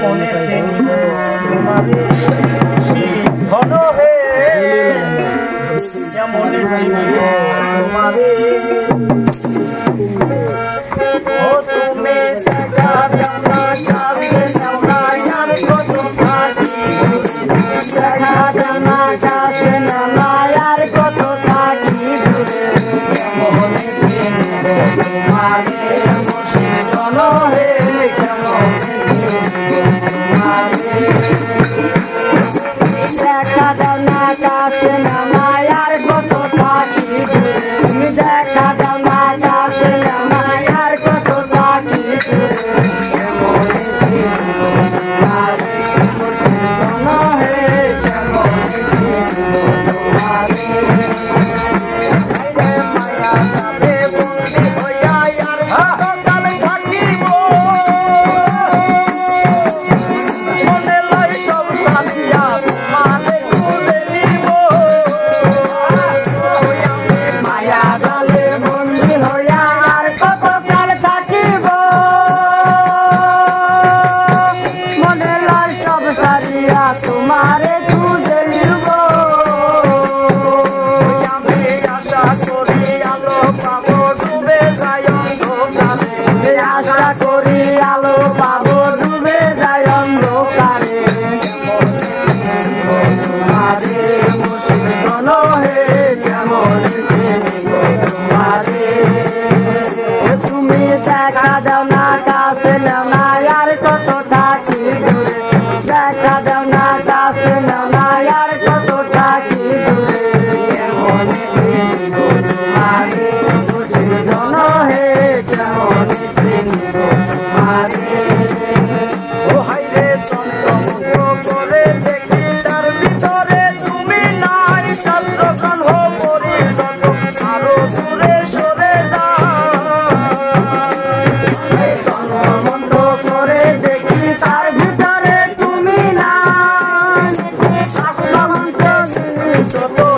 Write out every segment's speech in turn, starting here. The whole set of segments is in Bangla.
মনে সে তোমারে ধন হে না তোমারে খুঁজে আলো পাবো, ডুবে যাই অন্ধকারে। আশা আলো পাবো, ডুবে যাই অন্ধকারে। তোমারে মুশিল হে তুমি দেখা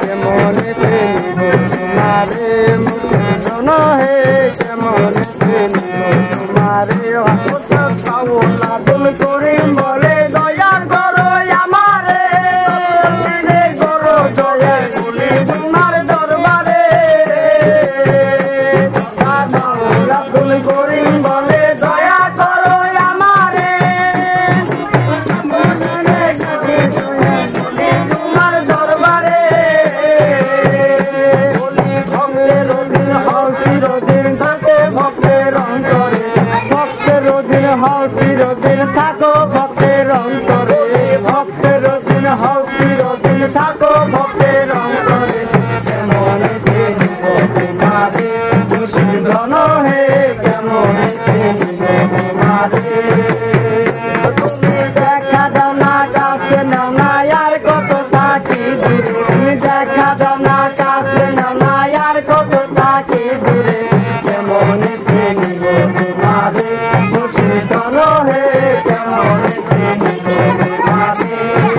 কেমনে প্রেমিব তোমারে মুকুন্দন হে কেমনে প্রেমিব তোমারে অত পাও করিম বল। apagou Parabéns.